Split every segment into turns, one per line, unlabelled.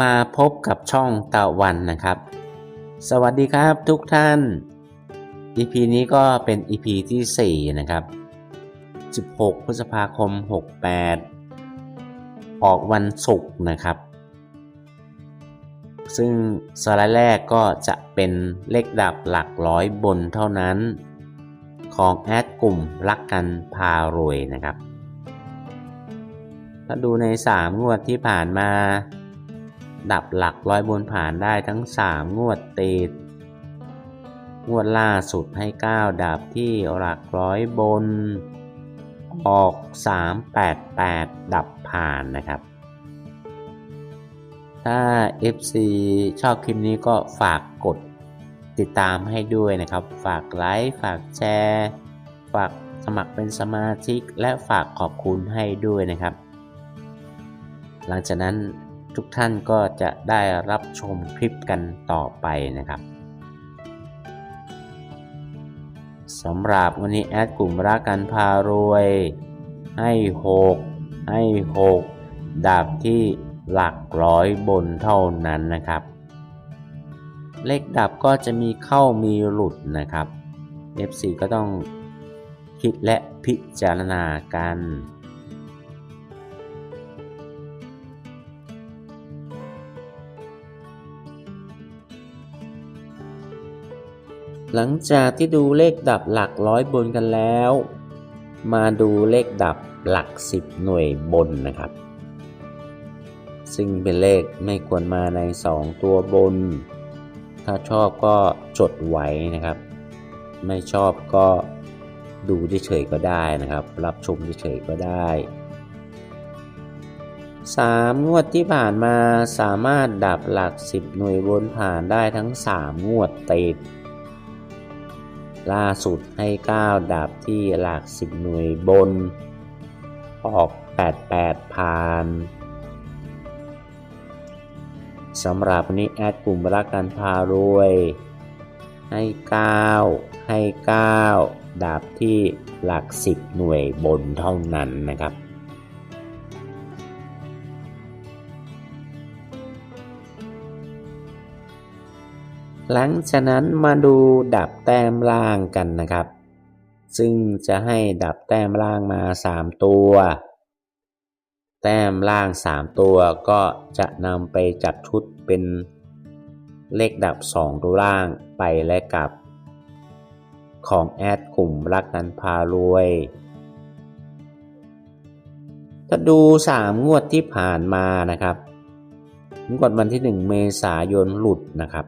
มาพบกับช่องตะวันนะครับ สวัสดีครับทุกท่าน EP นี้ก็เป็น EP ที่ 4 นะครับ 16 พฤษภาคม 68 ออกวันศุกร์นะครับ ซึ่งสไลด์แรกก็จะเป็นเลขดับหลักร้อยบนเท่านั้น ของแอดกลุ่มรักกันพารวยนะครับ ถ้าดูใน 3 งวดที่ผ่านมา ดับหลักร้อยบนผ่านได้ทั้ง 3 งวดติด งวดล่าสุดให้ 9 ดับที่หลักร้อยบน ออก 388 ดับผ่านนะครับ ถ้า FC ชอบคลิปนี้ก็ฝากกดติดตามให้ด้วยนะครับ ฝากไลค์ ฝากแชร์ ฝากสมัครเป็นสมาชิก และฝากขอบคุณให้ด้วยนะครับ หลังจากนั้น ทุกท่านก็จะได้รับชมคลิปกันต่อไปนะครับสำหรับวันนี้แอดกลุ่มรักกันพารวย ให้ 6 ให้ 6 ดับที่หลักร้อยบนเท่านั้นนะครับ เลขดับก็จะมีเข้ามีหลุดนะครับ F4 ก็ต้องคิดและพิจารณากัน หลังจากที่ดูเลขดับหลักร้อยบนกันแล้ว มาดูเลขดับหลัก 10 หน่วยบนนะครับ ซึ่งเป็นเลขไม่ควรมาใน 2 ตัวบน ถ้าชอบก็จดไว้นะครับ ไม่ชอบก็ดูเฉยๆก็ได้นะครับ รับชมเฉยๆก็ได้ 3 งวดที่ผ่านมาสามารถดับหลัก 10 หน่วยบนผ่านได้ทั้ง 3 งวดติด ล่าสุดให้ 9 ดับที่หลัก 10 หน่วยบน ออก 88 ผ่านสำหรับนนี้แอดกลุ่มรักกันพารวย ให้ 9 ให้ 9 ดับที่หลัก 10 หน่วยบนเท่านั้นนะครับ หลังจากนั้นมาดูดับแต้มล่างกันนะครับ ซึ่งจะให้ดับแต้มล่างมา 3 ตัว แต้มล่าง 3 ตัวก็จะนำไปจัดชุดเป็นเลขดับ 2 ตัวล่างไปและกลับ ของแอดกลุ่มรักกันพารวยถ้าดู 3 งวดที่ผ่านมานะครับ งวดวันที่ 1 เมษายนหลุดนะครับ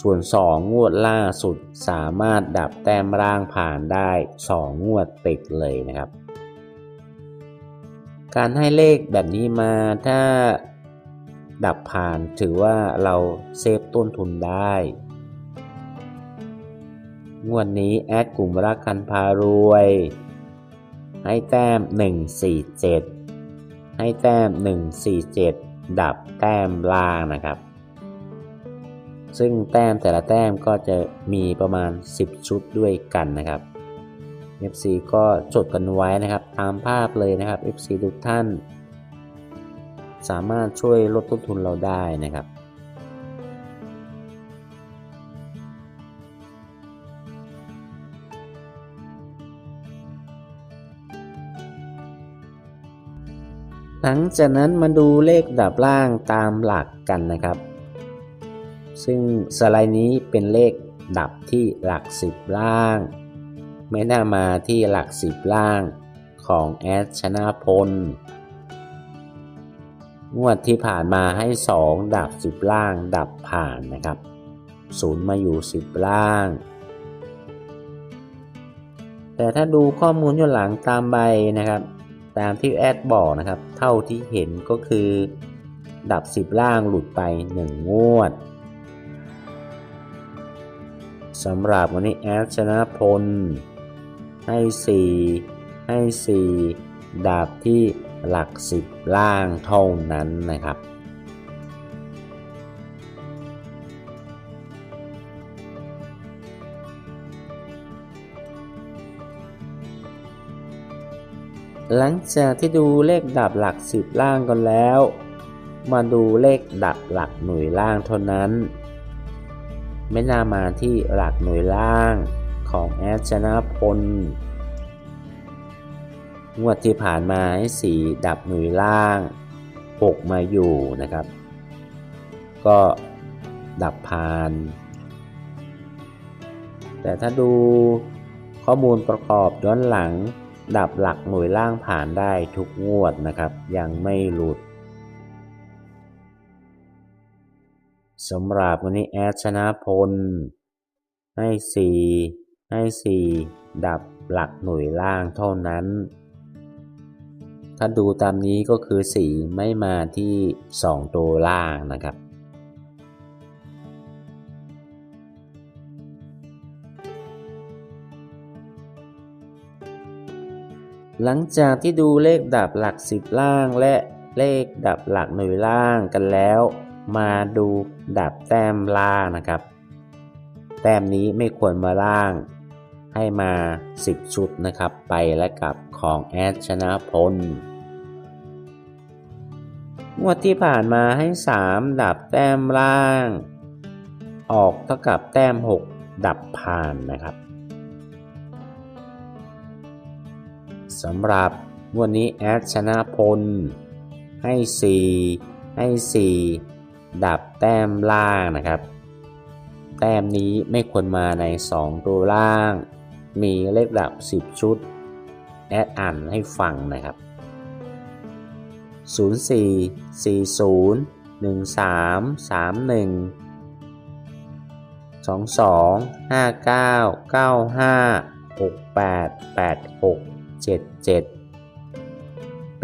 ส่วน 2 งวดล่าสุดสามารถดับแต้มร่างผ่านได้ 2 งวดติดเลยนะครับ การให้เลขแบบนี้มาถ้าดับผ่านถือว่าเราเซฟต้นทุนได้ งวดนี้แอดกลุ่มรักกันพารวย ให้แต้ม 147 ให้แต้ม 147 ดับแต้มล่างนะครับ ซึ่งแต้มแต่ละแต้มก็จะมีประมาณ 10 ชุดด้วยกันนะครับ FC ก็จดกันไว้นะครับตามภาพเลยนะครับ FC ทุกท่าน สามารถช่วยลดต้นทุนเราได้นะครับหลังจากนั้นมาดูเลขดับล่างตามหลักกันนะครับ ซึ่งสไลด์นี้เป็นเลขดับที่หลัก 10 ล่าง ไม่น่ามาที่หลัก 10 ล่างของแอดชนะพล งวดที่ผ่านมาให้ 2 ดับ 10 ล่างดับผ่านนะครับศูนย์มาอยู่ 10 ล่าง แต่ถ้าดูข้อมูลย้อนหลังตามใบนะครับ ตามที่แอดบอกนะครับ เท่าที่เห็นก็คือ ดับ 10 ล่างหลุดไป 1 งวด สำหรับวันนี้แอดชนะพล ให้ 4 ให้ 4 ดาบที่หลัก 10 ล่างเท่านั้นนะครับหลังจากที่ดูเลขดับหลัก 10 ล่างกันแล้ว มาดูเลขดับหลักหน่วยล่างเท่านั้น ไม่น่ามาที่หลักหน่วยล่างของแอดชนะพล งวดที่ผ่านมาให้สีดับหน่วยล่าง 6 มาอยู่นะครับ ก็ดับผ่าน แต่ถ้าดูข้อมูลประกอบย้อนหลัง ดับหลักหน่วยล่างผ่านได้ทุกงวดนะครับ ยังไม่หลุด สำหรับวันนี้แอดชนะพล ให้ 4 ให้ 4 ดับหลักหน่วยล่างเท่านั้น ถ้าดูตามนี้ก็คือ 4 ไม่มาที่ 2 ตัวล่างนะครับหลังจากที่ดูเลขดับหลัก 10 ล่างและเลขดับหลักหน่วยล่างกันแล้ว มาดูดับแต้มล่างนะครับ แต้มนี้ไม่ควรมาล่าง ให้มา 10 ชุดนะครับ ไปและกลับของแอดชนะพลงวดที่ผ่านมาให้ 3 ดับแต้มล่าง ออกเท่ากับแต้ม 6 ดับผ่านนะครับสำหรับงวดนี้แอดชนะพล ให้ 4 ให้ 4 ดับแต้มล่างนะครับ แต้มนี้ไม่ควรมาใน 2 ตัวล่าง มีเลขดับ 10 ชุด แอดอ่านให้ฟังนะครับ 04 40 13 31 22 59 95 68 86 77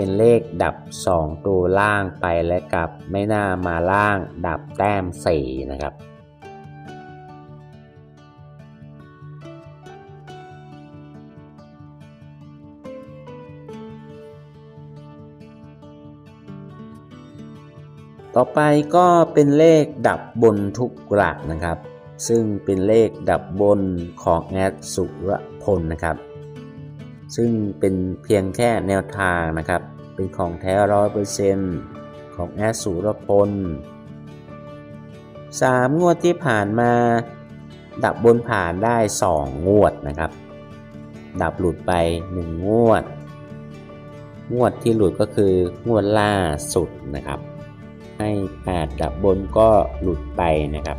เป็นเลขดับ 2 ตัวล่างไปและกลับไม่น่ามาล่างดับแต้ม 4 นะครับต่อไปก็เป็นเลขดับบนทุกหลักนะครับ ซึ่งเป็นเลขดับบนของแอดสุรพลนะครับ ซึ่งเป็นเพียงแค่แนวทางนะครับ เป็นของแท้ร้อยเปอร์เซ็นต์ของแอสุรพลสามงวดที่ผ่านมา ดับบนผ่านได้สองงวดนะครับ ดับหลุดไปหนึ่งงวด งวดที่หลุดก็คืองวดล่าสุดนะครับ ให้ 8 ดับบนก็หลุดไปนะครับ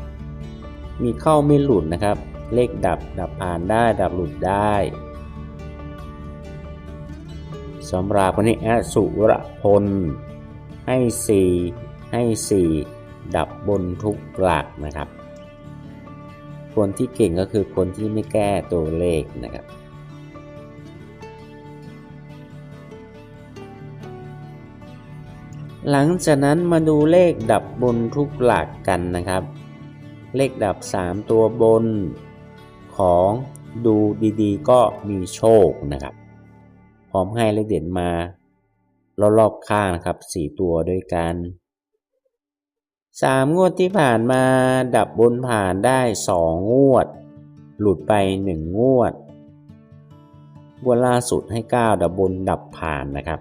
มีเข้าไม่หลุดนะครับ เลขดับดับผ่านได้ดับหลุดได้ สำหรับวันนี้อสุรพล ให้ 4 ให้ 4 ดับบนทุกหลักนะครับ คนที่เก่งก็คือคนที่ไม่แก้ตัวเลขนะครับหลังจากนั้นมาดูเลขดับบนทุกหลักกันนะครับ เลขดับ 3 ตัวบนของดูดีๆ ก็มีโชคนะครับ พร้อมให้เลขเด่นมารอบๆข้างนะครับ4ตัวด้วยกัน3งวดที่ผ่านมาดับบนผ่านได้2งวด หลุดไป1งวดงวดล่าสุดให้ 9 ดับบนดับผ่านนะครับ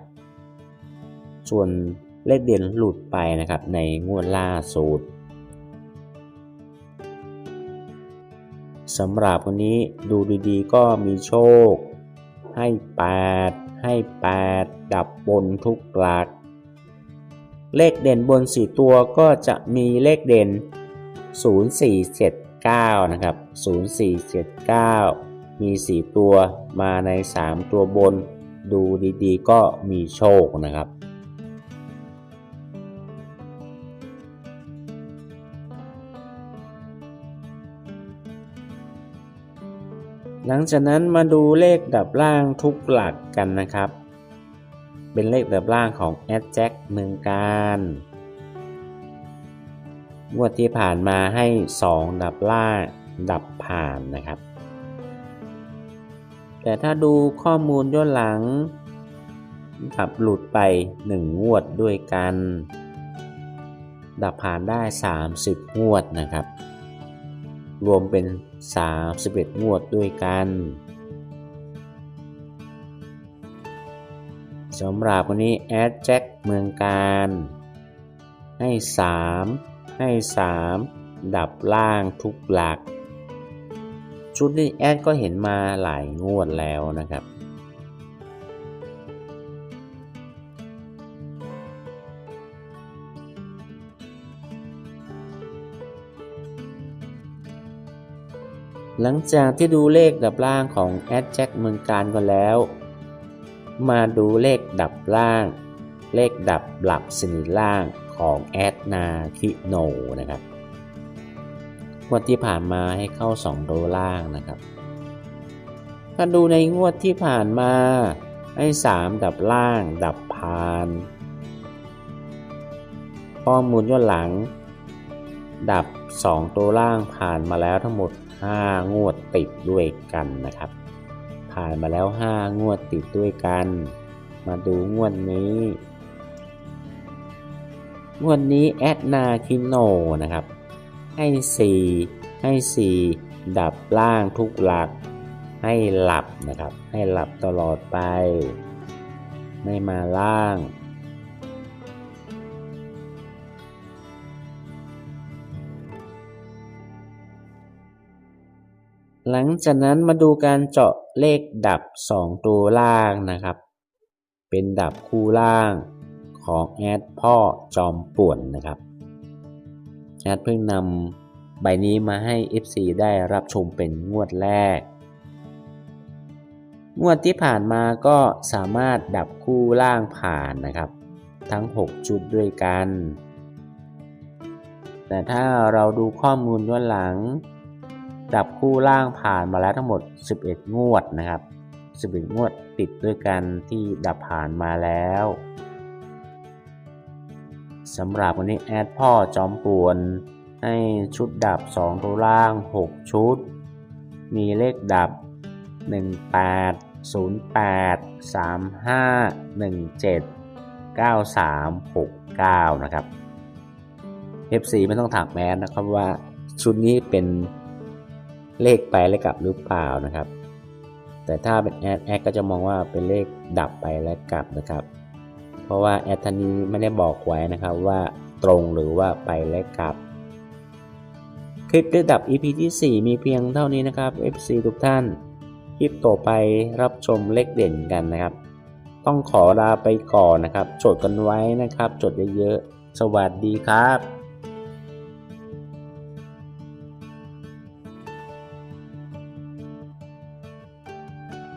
ส่วนเลขเด่นหลุดไปนะครับในงวดล่าสุดสำหรับวันนี้ดูดีๆก็มีโชค ให้ 8 ให้ 8 ดับบนทุกหลัก เลขเด่นบน 4 ตัวก็จะมีเลขเด่น 0479 นะครับ 0479 มี 4 ตัวมาใน 3 ตัวบน ดูดีๆ ก็มีโชคนะครับ หลังจากนั้นมาดูเลขดับล่างทุกหลักกันนะครับ เป็นเลขดับล่างของแอดแจ็คเมืองการงวดที่ผ่านมาให้ 2 ดับล่างดับผ่านนะครับ แต่ถ้าดูข้อมูลย้อนหลังดับหลุดไป 1 งวดด้วยกัน ดับผ่านได้ 30 งวดนะครับ รวมเป็น 31 งวดด้วยกันสำหรับวันนี้แอดแจ็คเมืองการ ให้ 3 ให้ 3 ดับล่างทุกหลัก ชุดนี้แอดก็เห็นมาหลายงวดแล้วนะครับ หลังจากที่ดูเลขดับล่างของแอดแจ็คเมืองการกันแล้ว มาดูเลขดับล่าง เลขดับหลักสนิทล่างของแอดนาคิโนนะครับงวดที่ผ่านมาให้เข้า 2 โดล่างนะครับถ้าดูในงวดที่ผ่านมาให้ 3 ดับล่าง ดับพานข้อมูลย้อนหลัง ดับ 2 ตัวล่างผ่านมาแล้วทั้งหมด 5 งวดติดด้วยกันนะครับ ผ่านมาแล้ว 5 งวดติดด้วยกัน มาดูงวดนี้ งวดนี้แอดนาคิโนนะครับ ให้ 4 ให้ 4 ดับล่างทุกหลัก ให้หลับนะครับ ให้หลับตลอดไป ไม่มาล่าง หลังจากนั้นมาดูการเจาะเลขดับ 2 ตัวล่างนะครับ เป็นดับคู่ล่างของแอดพ่อจอมป่วนนะครับแอดเพิ่งนำใบนี้มาให้ FC ได้รับชมเป็นงวดแรก งวดที่ผ่านมาก็สามารถดับคู่ล่างผ่านนะครับ ทั้ง6ชุดด้วยกัน แต่ถ้าเราดูข้อมูลย้อนหลัง ดับคู่ล่างผ่านมาแล้วทั้งหมด 11 งวดนะครับ 11 งวดติดด้วยกันที่ดับผ่านมาแล้วสำหรับวันนี้แอดพ่อจอมป่วนให้ชุดดับ 2 ตัวล่าง 6 ชุด มีเลขดับ 18 08 35 17 93 69 นะครับ FC ไม่ต้องถามแมสนะครับว่าชุดนี้เป็น เลขไปและกลับหรือเปล่านะครับ แต่ถ้าเป็นแอดแอดก็จะมองว่าเป็นเลขดับไปและกลับนะครับ เพราะว่าแอดทันนี้ไม่ได้บอกไว้นะครับว่าตรงหรือว่าไปและกลับ คลิปเลขดับ EP ที่ 4 มีเพียงเท่านี้นะครับ FC ทุกท่าน คลิปต่อไปรับชมเลขเด่นกันนะครับ ต้องขอลาไปก่อนนะครับ จดกันไว้นะครับ จดเยอะๆ สวัสดีครับ